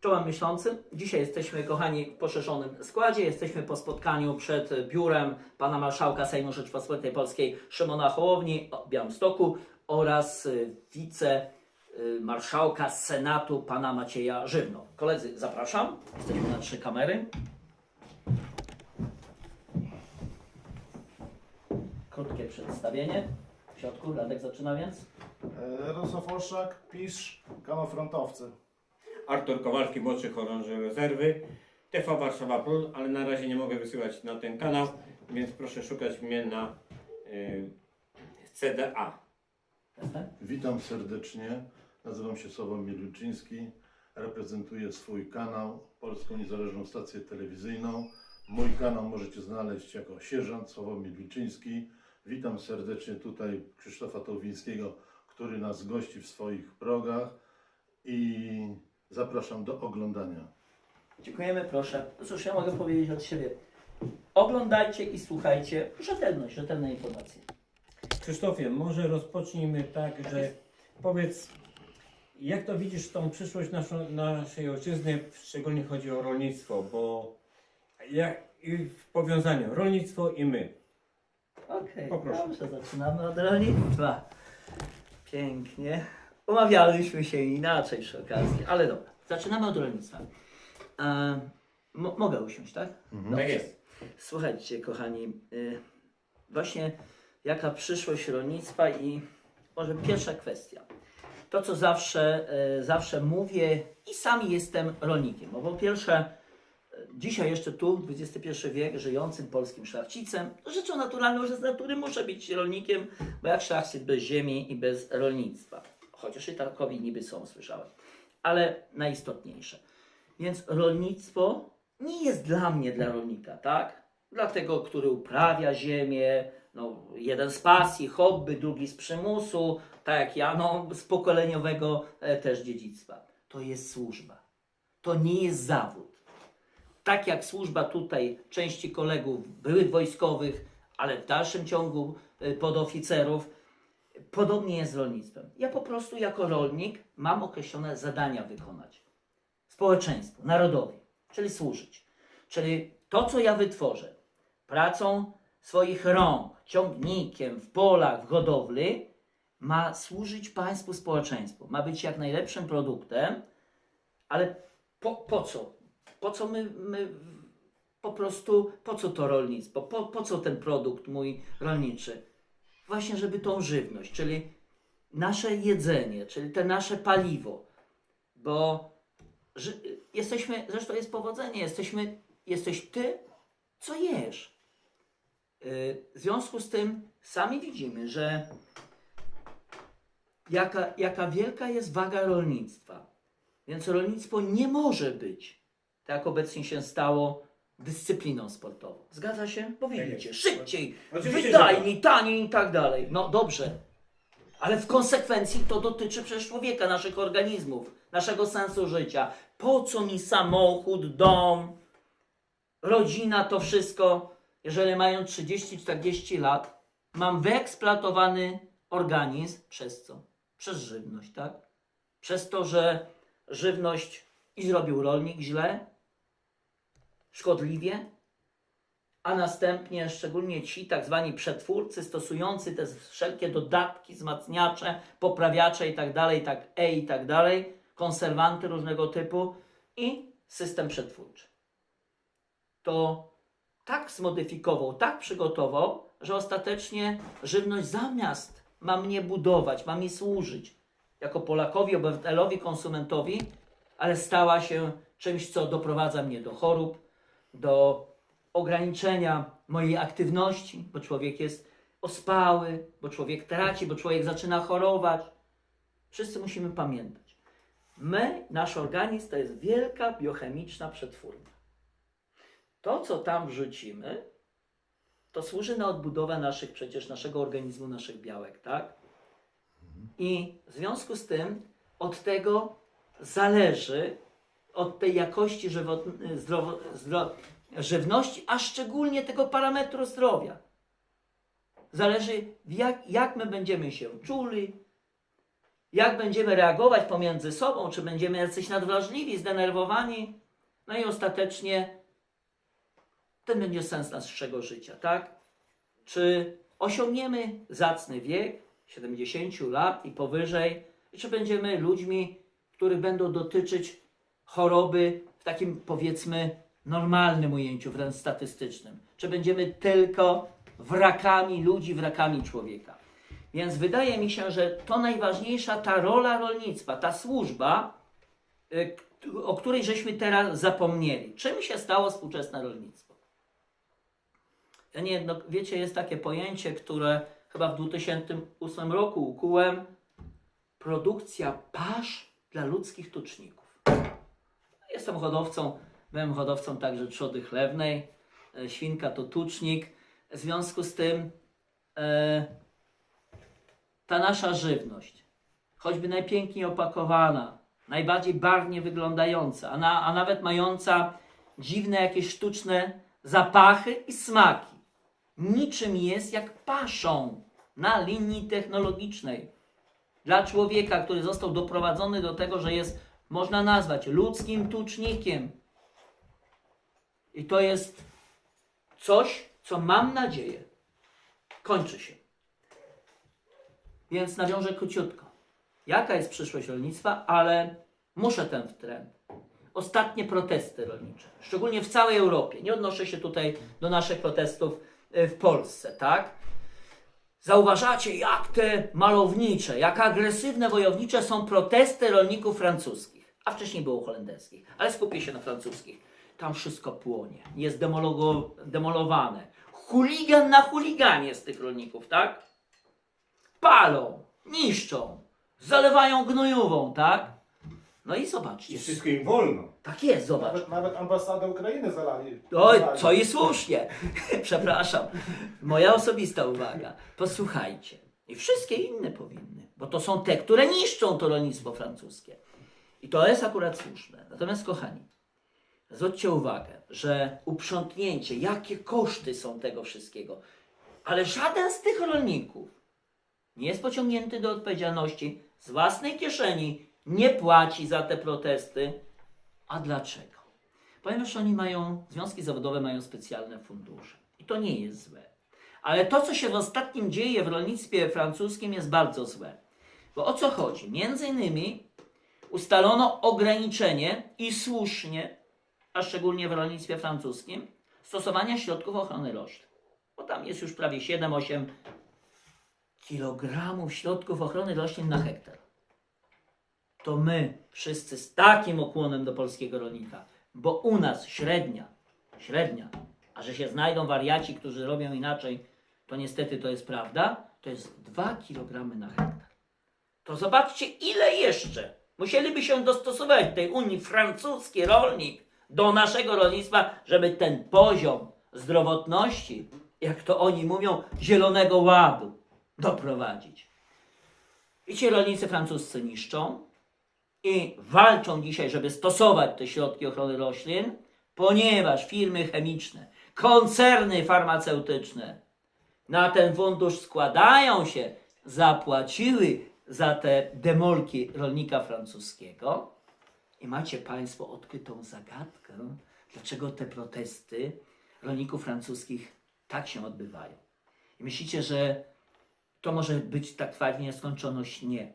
Czołem myślącym. Dzisiaj jesteśmy, kochani, w poszerzonym składzie. Jesteśmy po spotkaniu przed biurem pana marszałka Sejmu Rzeczypospolitej Polskiej Szymona Hołowni w Białymstoku oraz y, wice y, Senatu pana Macieja Żywno. Koledzy, zapraszam. Jesteśmy na trzy kamery. Krótkie przedstawienie. W środku, Radek zaczyna więc. E, Jarosław Oszak, Pisz, kanał frontowcy. Artur Kowalski, młodszy chorąży rezerwy, TV Warszawa Plus, ale na razie nie mogę wysyłać na ten kanał, więc proszę szukać mnie na y, CDA. Witam serdecznie. Nazywam się Sławomir Luczyński. Reprezentuję swój kanał, Polską Niezależną Stację Telewizyjną. Mój kanał możecie znaleźć jako sierżant Sławomir Luczyński. Witam serdecznie tutaj Krzysztofa Tołwińskiego, który nas gości w swoich progach i zapraszam do oglądania. Dziękujemy, proszę. Cóż, ja mogę powiedzieć od siebie. Oglądajcie i słuchajcie. Rzetelność, rzetelne informacje. Krzysztofie, może rozpocznijmy tak, że powiedz, jak to widzisz tą przyszłość naszą, naszej ojczyzny, szczególnie chodzi o rolnictwo, bo jak i w powiązaniu rolnictwo i my. Okej, Poproszę. dobrze, zaczynamy od rolnictwa. Pięknie. Umawialiśmy się inaczej przy okazji, ale dobra. Zaczynamy od rolnictwa. E, mo- mogę usiąść, tak? Tak jest. Słuchajcie, kochani, y, właśnie jaka przyszłość rolnictwa i może pierwsza kwestia. To, co zawsze, y, zawsze mówię i sam jestem rolnikiem. Bo po pierwsze, y, dzisiaj jeszcze tu, XXI wiek, żyjącym polskim szlachcicem, rzeczą naturalną, że z natury muszę być rolnikiem, bo jak szlachcic bez ziemi i bez rolnictwa. Chociaż i takowi niby są, słyszałem. Ale najistotniejsze. Więc rolnictwo nie jest dla mnie, dla rolnika, tak? Dla tego, który uprawia ziemię, no, jeden z pasji, hobby, drugi z przymusu, tak jak ja, no, z pokoleniowego e, też dziedzictwa. To jest służba. To nie jest zawód. Tak jak służba tutaj części kolegów byłych wojskowych, ale w dalszym ciągu e, podoficerów, podobnie jest z rolnictwem. Ja po prostu jako rolnik mam określone zadania wykonać społeczeństwu, narodowi, czyli służyć. Czyli to, co ja wytworzę, pracą swoich rąk, ciągnikiem w polach, w hodowli, ma służyć państwu, społeczeństwu. Ma być jak najlepszym produktem, ale po, po co? Po co my, my po prostu, po co to rolnictwo? Po, po co ten produkt mój rolniczy? Właśnie, żeby tą żywność, czyli nasze jedzenie, czyli te nasze paliwo, bo jesteśmy, zresztą jest powodzenie, jesteśmy, jesteś ty, co jesz. Yy, W związku z tym sami widzimy, że jaka, jaka wielka jest waga rolnictwa. Więc rolnictwo nie może być, tak obecnie się stało, dyscypliną sportową. Zgadza się? Widzicie, jest. szybciej, Oczywiście, że wydajniej, taniej i tak dalej. No dobrze, ale w konsekwencji to dotyczy przecież człowieka, naszych organizmów, naszego sensu życia. Po co mi samochód, dom, rodzina, to wszystko, jeżeli mają 30-40 lat, mam wyeksploatowany organizm przez co? Przez żywność, tak? Przez to, że żywność i zrobił rolnik źle, szkodliwie, a następnie szczególnie ci tak zwani przetwórcy stosujący te wszelkie dodatki, wzmacniacze, poprawiacze i tak dalej, tak E i tak dalej, konserwanty różnego typu i system przetwórczy. To tak zmodyfikował, tak przygotował, że ostatecznie żywność zamiast ma mnie budować, ma mi służyć jako Polakowi, obywatelowi, konsumentowi, ale stała się czymś, co doprowadza mnie do chorób, do ograniczenia mojej aktywności, bo człowiek jest ospały, bo człowiek traci, bo człowiek zaczyna chorować. Wszyscy musimy pamiętać. My, nasz organizm to jest wielka biochemiczna przetwórnia. To, co tam wrzucimy, to służy na odbudowę naszych, przecież naszego organizmu, naszych białek, tak? I w związku z tym od tego zależy, od tej jakości żywot- zdrowo, zdro, żywności, a szczególnie tego parametru zdrowia. Zależy, jak, jak my będziemy się czuli, jak będziemy reagować pomiędzy sobą, czy będziemy jacyś nadwrażliwi, zdenerwowani, no i ostatecznie ten będzie sens naszego życia, tak? Czy osiągniemy zacny wiek 70 lat i powyżej, czy będziemy ludźmi, których będą dotyczyć choroby w takim powiedzmy normalnym ujęciu, wręcz statystycznym? Czy będziemy tylko wrakami ludzi, wrakami człowieka? Więc wydaje mi się, że to najważniejsza ta rola rolnictwa, ta służba, y, o której żeśmy teraz zapomnieli. Czym się stało współczesne rolnictwo? Ja nie, no, wiecie, jest takie pojęcie, które chyba w 2008 roku ukułem. Produkcja pasz dla ludzkich tuczników. Jestem hodowcą, byłem hodowcą także trzody chlewnej. E, Świnka to tucznik. W związku z tym e, ta nasza żywność, choćby najpiękniej opakowana, najbardziej barwnie wyglądająca, a, na, a nawet mająca dziwne jakieś sztuczne zapachy i smaki, niczym jest jak paszą na linii technologicznej dla człowieka, który został doprowadzony do tego, że jest, można nazwać, ludzkim tucznikiem. I to jest coś, co mam nadzieję, kończy się. Więc nawiążę króciutko. Jaka jest przyszłość rolnictwa, ale muszę ten trend. Ostatnie protesty rolnicze, szczególnie w całej Europie. Nie odnoszę się tutaj do naszych protestów e, w Polsce, tak? Zauważacie, jak te malownicze, jak agresywne wojownicze są protesty rolników francuskich, a wcześniej było holenderskich, ale skupię się na francuskich. Tam wszystko płonie, jest demologo, demolowane. Chuligan na chuliganie z tych rolników, tak? palą, niszczą, zalewają gnojową, tak? No i zobaczcie. I wszystko im wolno. Tak jest, zobacz. Nawet, nawet ambasadę Ukrainy zalali. Oj, zalali. co i słusznie. Przepraszam. Moja osobista uwaga. Posłuchajcie. I wszystkie inne powinny, bo to są te, które niszczą to rolnictwo francuskie. I to jest akurat słuszne. Natomiast, kochani, zwróćcie uwagę, że uprzątnięcie, jakie koszty są tego wszystkiego, ale żaden z tych rolników nie jest pociągnięty do odpowiedzialności z własnej kieszeni, nie płaci za te protesty. A dlaczego? Ponieważ oni mają, związki zawodowe mają specjalne fundusze. I to nie jest złe. Ale to, co się w ostatnim dzieje w rolnictwie francuskim, jest bardzo złe. Bo o co chodzi? Między innymi ustalono ograniczenie i słusznie, a szczególnie w rolnictwie francuskim, stosowania środków ochrony roślin. Bo tam jest już prawie 7-8 kilogramów środków ochrony roślin na hektar. To my wszyscy z takim okłonem do polskiego rolnika, bo u nas średnia, średnia, a że się znajdą wariaci, którzy robią inaczej, to niestety to jest prawda, to jest 2 kg na hektar. To zobaczcie, ile jeszcze musieliby się dostosować tej Unii francuski rolnik do naszego rolnictwa, żeby ten poziom zdrowotności, jak to oni mówią, zielonego ładu doprowadzić. I ci rolnicy francuscy niszczą i walczą dzisiaj, żeby stosować te środki ochrony roślin, ponieważ firmy chemiczne, koncerny farmaceutyczne na ten fundusz składają się, zapłaciły za te demolki rolnika francuskiego. I macie Państwo odkrytą zagadkę, dlaczego te protesty rolników francuskich tak się odbywają. I myślicie, że to może być tak trwać nieskończoność? Nie.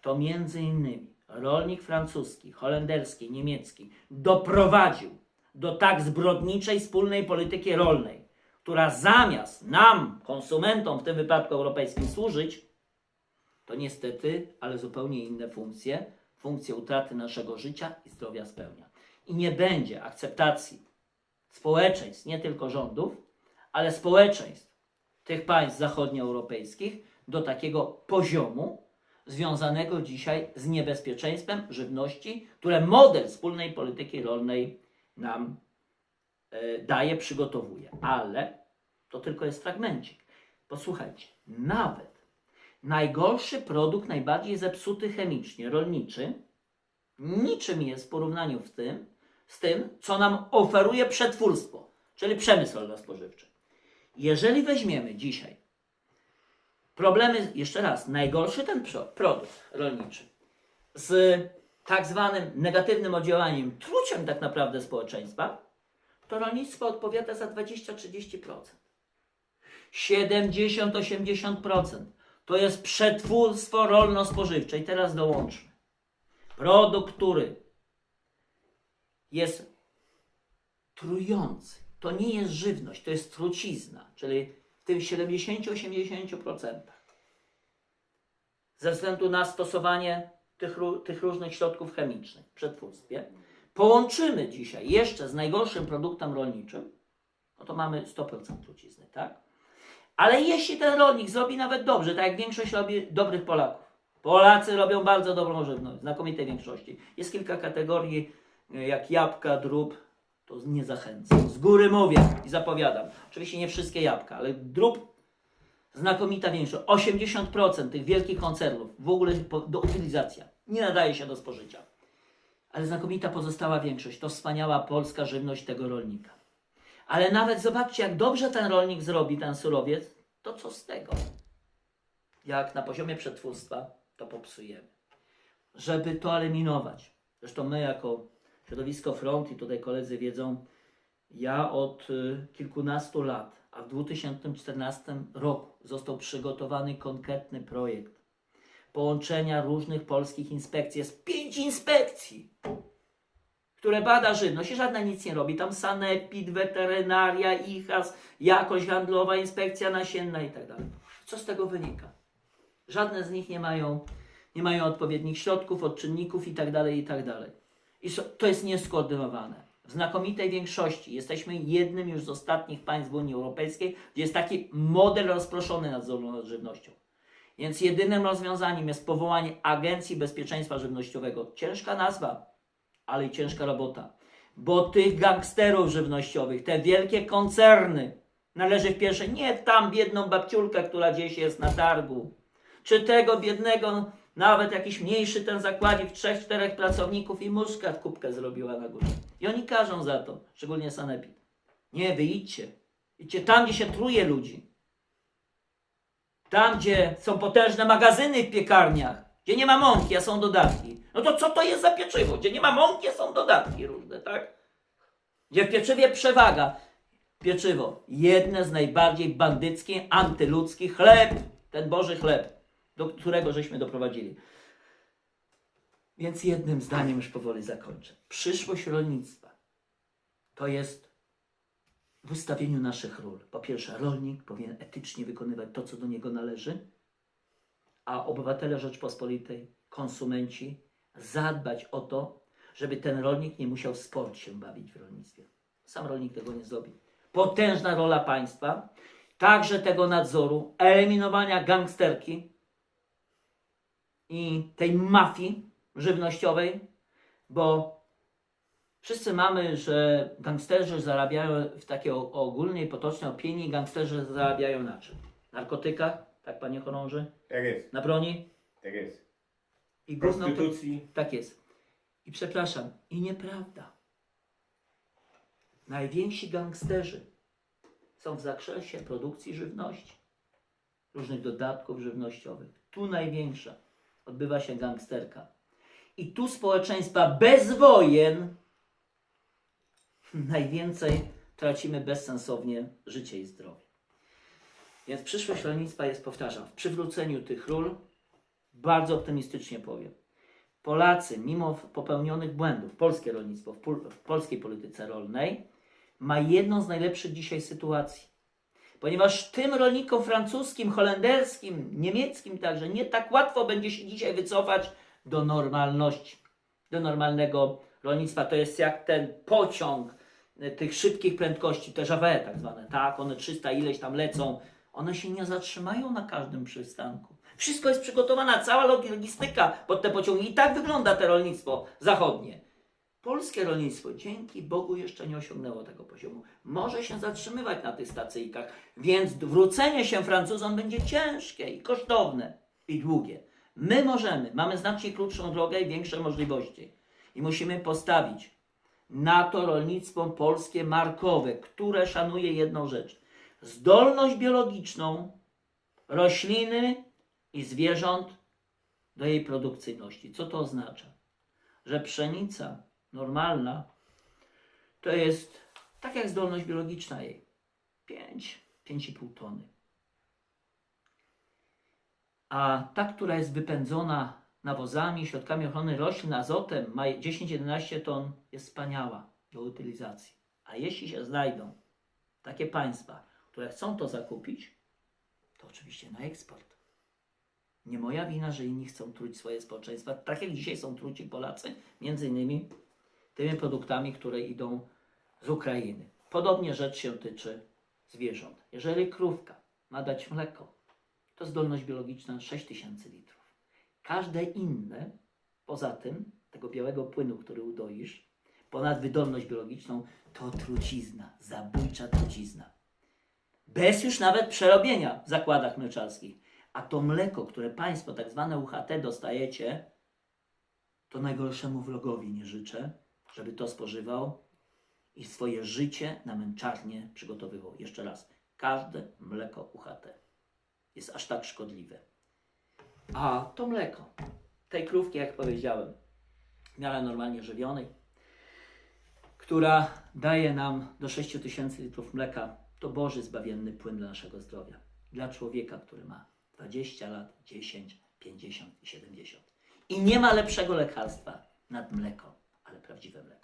To między innymi rolnik francuski, holenderski, niemiecki doprowadził do tak zbrodniczej wspólnej polityki rolnej, która zamiast nam, konsumentom, w tym wypadku europejskim, służyć, to niestety, ale zupełnie inne funkcje, funkcje utraty naszego życia i zdrowia spełnia. I nie będzie akceptacji społeczeństw, nie tylko rządów, ale społeczeństw tych państw zachodnioeuropejskich do takiego poziomu związanego dzisiaj z niebezpieczeństwem żywności, które model wspólnej polityki rolnej nam e, daje, przygotowuje. Ale to tylko jest fragmencik. Posłuchajcie, nawet najgorszy produkt, najbardziej zepsuty chemicznie, rolniczy, niczym jest w porównaniu w tym, z tym, co nam oferuje przetwórstwo, czyli przemysł rolno-spożywczy. Jeżeli weźmiemy dzisiaj Problemy, jeszcze raz, najgorszy ten pro- produkt rolniczy z tak zwanym negatywnym oddziaływaniem, truciem tak naprawdę społeczeństwa, to rolnictwo odpowiada za 20-30%. 70-80% to jest przetwórstwo rolno-spożywcze. I teraz dołączmy. Produkt, który jest trujący, to nie jest żywność, to jest trucizna, czyli w tym 70-80%. Ze względu na stosowanie tych, tych różnych środków chemicznych w przetwórstwie, połączymy dzisiaj jeszcze z najgorszym produktem rolniczym, no to mamy 100% trucizny, tak? Ale jeśli ten rolnik zrobi nawet dobrze, tak jak większość robi dobrych Polaków, Polacy robią bardzo dobrą żywność, znakomitej większości. Jest kilka kategorii, y, jak jabłka, drób, to nie zachęcam. Z góry mówię i zapowiadam. Oczywiście nie wszystkie jabłka, ale drób znakomita większość. 80% tych wielkich koncernów w ogóle do utylizacja nie nadaje się do spożycia. Ale znakomita pozostała większość to wspaniała polska żywność tego rolnika. Ale nawet zobaczcie, jak dobrze ten rolnik zrobi ten surowiec, to co z tego? Jak na poziomie przetwórstwa to popsujemy. Żeby to eliminować. Zresztą my jako środowisko Front i tutaj koledzy wiedzą, ja od y, kilkunastu lat, a w 2014 roku został przygotowany konkretny projekt połączenia różnych polskich inspekcji. Jest pięć inspekcji, które bada żywność i żadna nic nie robi. Tam sanepid, weterynaria, IHAS, jakość handlowa, inspekcja nasienna i tak dalej. Co z tego wynika? Żadne z nich nie mają, nie mają odpowiednich środków, odczynników tak dalej, i tak dalej. I to jest nieskoordynowane. W znakomitej większości jesteśmy jednym już z ostatnich państw Unii Europejskiej, gdzie jest taki model rozproszony nadzoru nad żywnością. Więc jedynym rozwiązaniem jest powołanie Agencji Bezpieczeństwa Żywnościowego. Ciężka nazwa, ale i ciężka robota. Bo tych gangsterów żywnościowych, te wielkie koncerny, należy w pierwszej, nie tam biedną babciulkę, która gdzieś jest na targu, czy tego biednego, nawet jakiś mniejszy ten zakładzik, trzech, czterech pracowników i muszka kubkę zrobiła na górze. I oni każą za to, szczególnie sanepid. Nie, wy idźcie. Idźcie tam, gdzie się truje ludzi. Tam, gdzie są potężne magazyny w piekarniach, gdzie nie ma mąki, a są dodatki. No to co to jest za pieczywo? Gdzie nie ma mąki, są dodatki różne, tak? Gdzie w pieczywie przewaga. Pieczywo. Jedne z najbardziej bandyckich, antyludzkich chleb. Ten Boży chleb, do którego żeśmy doprowadzili. Więc jednym zdaniem już powoli zakończę. Przyszłość rolnictwa to jest w ustawieniu naszych ról. Po pierwsze, rolnik powinien etycznie wykonywać to, co do niego należy, a obywatele Rzeczpospolitej, konsumenci, zadbać o to, żeby ten rolnik nie musiał w sport się bawić w rolnictwie. Sam rolnik tego nie zrobi. Potężna rola państwa, także tego nadzoru, eliminowania gangsterki i tej mafii żywnościowej, bo Wszyscy mamy, że gangsterzy zarabiają w takiej ogólnej, potocznej opinii, gangsterzy zarabiają na czym? Narkotykach, tak panie chorąży? Tak jest, Na broni? tak jest. I gówno Prostytucji. tak jest. I przepraszam, i nieprawda. Najwięksi gangsterzy są w zakresie produkcji żywności, różnych dodatków żywnościowych. Tu największa odbywa się gangsterka. I tu społeczeństwa bez wojen najwięcej tracimy bezsensownie życie i zdrowie. Więc przyszłość rolnictwa jest, powtarzam, w przywróceniu tych ról, bardzo optymistycznie powiem. Polacy, mimo popełnionych błędów, polskie rolnictwo w, pol- w polskiej polityce rolnej ma jedną z najlepszych dzisiaj sytuacji. Ponieważ tym rolnikom francuskim, holenderskim, niemieckim także nie tak łatwo będzie się dzisiaj wycofać do normalności, do normalnego rolnictwa. To jest jak ten pociąg e, tych szybkich prędkości, te Javé tak zwane, tak? One 300 ileś tam lecą. One się nie zatrzymają na każdym przystanku. Wszystko jest przygotowana, cała logistyka pod te pociągi. I tak wygląda te rolnictwo zachodnie. Polskie rolnictwo dzięki Bogu jeszcze nie osiągnęło tego poziomu. Może się zatrzymywać na tych stacyjkach, więc wrócenie się Francuzom będzie ciężkie i kosztowne i długie. My możemy, mamy znacznie krótszą drogę i większe możliwości. I musimy postawić na to rolnictwo polskie markowe, które szanuje jedną rzecz. Zdolność biologiczną rośliny i zwierząt do jej produkcyjności. Co to oznacza? Że pszenica normalna to jest tak jak zdolność biologiczna jej 5, 5,5 tony. A ta, która jest wypędzona nawozami, środkami ochrony roślin, azotem, ma 10-11 ton, jest wspaniała do utylizacji. A jeśli się znajdą takie państwa, które chcą to zakupić, to oczywiście na eksport. Nie moja wina, że inni chcą truć swoje społeczeństwa, tak jak dzisiaj są truci Polacy, między innymi tymi produktami, które idą z Ukrainy. Podobnie rzecz się tyczy zwierząt. Jeżeli krówka ma dać mleko, to zdolność biologiczna 6000 litrów. Każde inne, poza tym, tego białego płynu, który udoisz, ponad wydolność biologiczną, to trucizna, zabójcza trucizna. Bez już nawet przerobienia w zakładach mleczarskich. A to mleko, które Państwo, tak zwane UHT, dostajecie, to najgorszemu wrogowi nie życzę, żeby to spożywał i swoje życie na męczarnię przygotowywał. Jeszcze raz, każde mleko UHT jest aż tak szkodliwe. A to mleko, tej krówki, jak powiedziałem, w miarę normalnie żywionej, która daje nam do 6000 litrów mleka, to Boży zbawienny płyn dla naszego zdrowia. Dla człowieka, który ma 20 lat, 10, 50 i 70. I nie ma lepszego lekarstwa nad mleko, ale prawdziwe mleko.